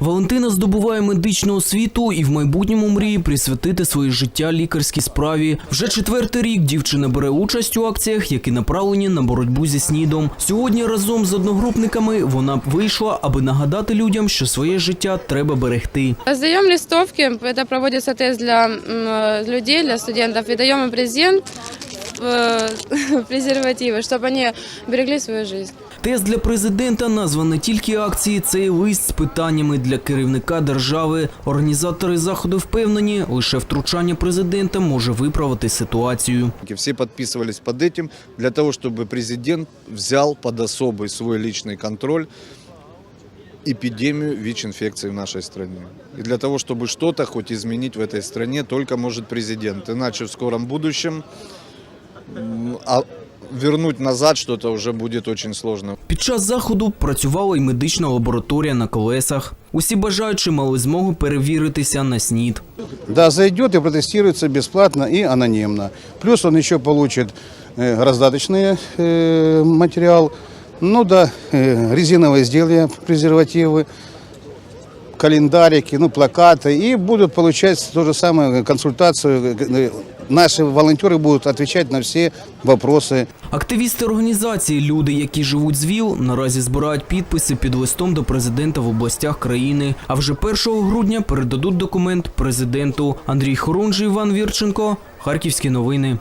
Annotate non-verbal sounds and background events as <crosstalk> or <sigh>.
Валентина здобуває медичну освіту і в майбутньому мріє присвятити своє життя лікарській справі. Вже четвертий рік дівчина бере участь у акціях, які направлені на боротьбу зі снідом. Сьогодні разом з одногрупниками вона вийшла, аби нагадати людям, що своє життя треба берегти. Раздаем листовки, это проводится тест для м, э, людей, для студентов, и даем им презент, э, <laughs> презервативы, чтобы они берегли свою жизнь. Тест для президента назва не тільки акції, це й лист з питаннями для керівника держави. Організатори заходу впевнені, лише втручання президента може виправити ситуацію. Все подписывались под этим для того, чтобы президент взял под особый свой личный контроль эпидемию ВИЧ-инфекции в нашей стране. И для того, чтобы что-то хоть изменить в этой стране, только может президент. Иначе в скором будущем м, а вернуть назад что-то уже будет очень сложно. Під час заходу працювала й медична лабораторія на колесах. Усі бажаючі мали змогу перевіритися на снід. Да, зайдет и протестируется бесплатно и анонимно. Плюс он еще получит э, раздаточный э, материал, ну да, э, резиновые изделия, презервативы, календарики, ну, плакаты. И будут получать то же самое, консультацию. Э, Наши волонтери будуть відповідати на всі питання. Активісти організації Люди, які живуть з ВІЛ, наразі збирають підписи під листом до президента в областях країни. А вже 1 грудня передадуть документ президенту. Андрій Хорунжий, Іван Вірченко, Харківські новини.